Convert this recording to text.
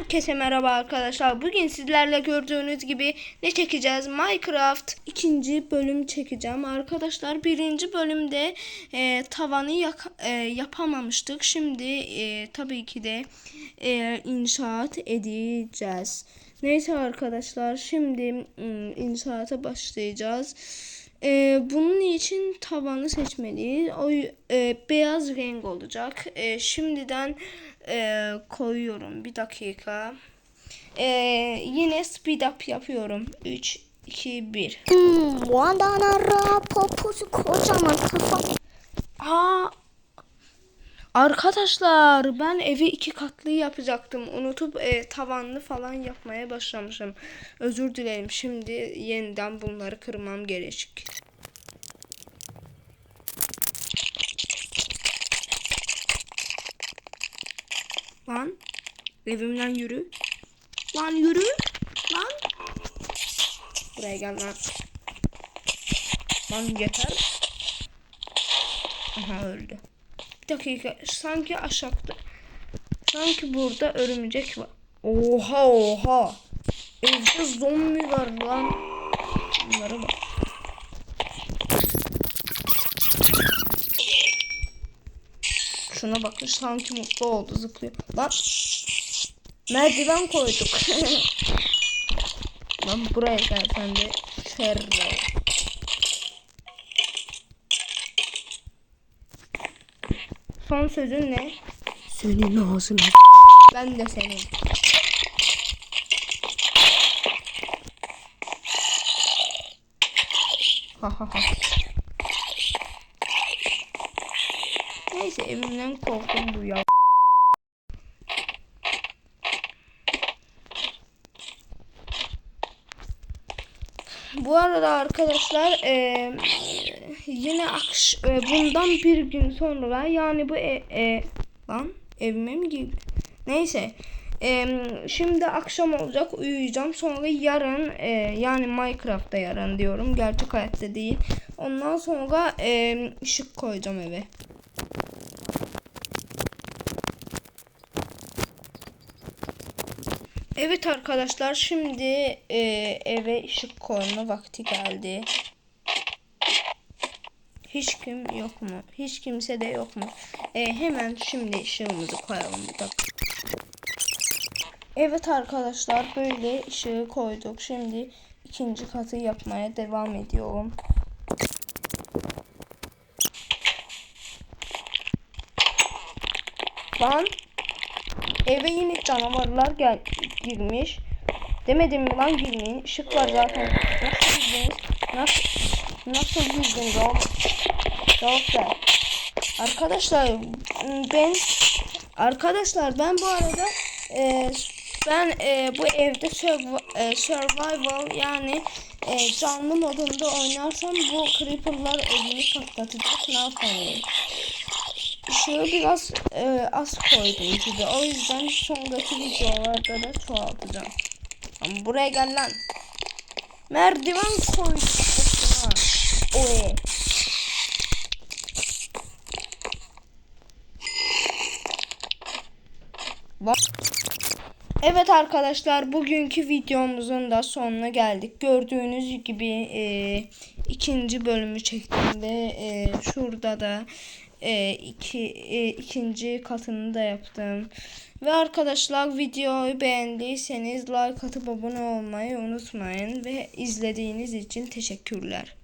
Herkese merhaba arkadaşlar. Bugün sizlerle gördüğünüz gibi ne çekeceğiz? Minecraft ikinci bölüm çekeceğim. Arkadaşlar birinci bölümde e, tavanı yak- e, yapamamıştık. Şimdi e, tabii ki de e, inşaat edeceğiz. Neyse arkadaşlar şimdi inşaata başlayacağız. E, bunun için tavanı seçmeliyiz. O e, beyaz renk olacak. E, şimdiden e, koyuyorum. Bir dakika. E, yine speed up yapıyorum. 3, 2, 1. Hmm, Vandana poposu kocaman kafa. Arkadaşlar ben evi iki katlı yapacaktım. Unutup e, tavanlı falan yapmaya başlamışım. Özür dilerim. Şimdi yeniden bunları kırmam gerekecek. Lan evimden yürü. Lan yürü. Lan. Buraya gel lan. Lan yeter. Aha öldü. Dakika sanki aşağıda. Sanki burada örümcek var. Oha oha. Evde zombi var lan. Bunlara bak. Şuna bakın sanki mutlu oldu zıplıyor. Lan merdiven koyduk. lan buraya gel sen de. Şerre. Son sözün ne? Senin ağzına. Ben de senin. Ha ha ha. Neyse evimden korktum bu ya. Bu arada arkadaşlar eee, yine akş e, bundan bir gün sonra yani bu e, e, lan evime mi girdi? Neyse Eee, şimdi akşam olacak uyuyacağım sonra yarın e, yani Minecraft'ta yarın diyorum gerçek hayatta değil. Ondan sonra e, ışık koyacağım eve. Evet arkadaşlar şimdi e, eve ışık koyma vakti geldi. Hiç kim yok mu? Hiç kimse de yok mu? E, hemen şimdi ışığımızı koyalım dakika. Evet arkadaşlar böyle ışığı koyduk. Şimdi ikinci katı yapmaya devam ediyorum. Lan eve yine canavarlar gel girmiş. Demedim mi lan girmeyin. Işık var zaten. Nasıl girdiniz? Nasıl nasıl? Cevap ver. Arkadaşlar ben arkadaşlar ben bu arada e, ben e, bu evde e, survival yani e, canlı modunda oynarsam bu creeperlar evimi patlatacak ne yapayım? Işığı biraz e, az koydum gibi. O yüzden sonraki videolarda da çoğaltacağım. Ama buraya gel lan. Merdiven koydum. Evet arkadaşlar bugünkü videomuzun da sonuna geldik. Gördüğünüz gibi e, ikinci bölümü çektim ve e, şurada da e, iki, e, ikinci katını da yaptım. Ve arkadaşlar videoyu beğendiyseniz like atıp abone olmayı unutmayın ve izlediğiniz için teşekkürler.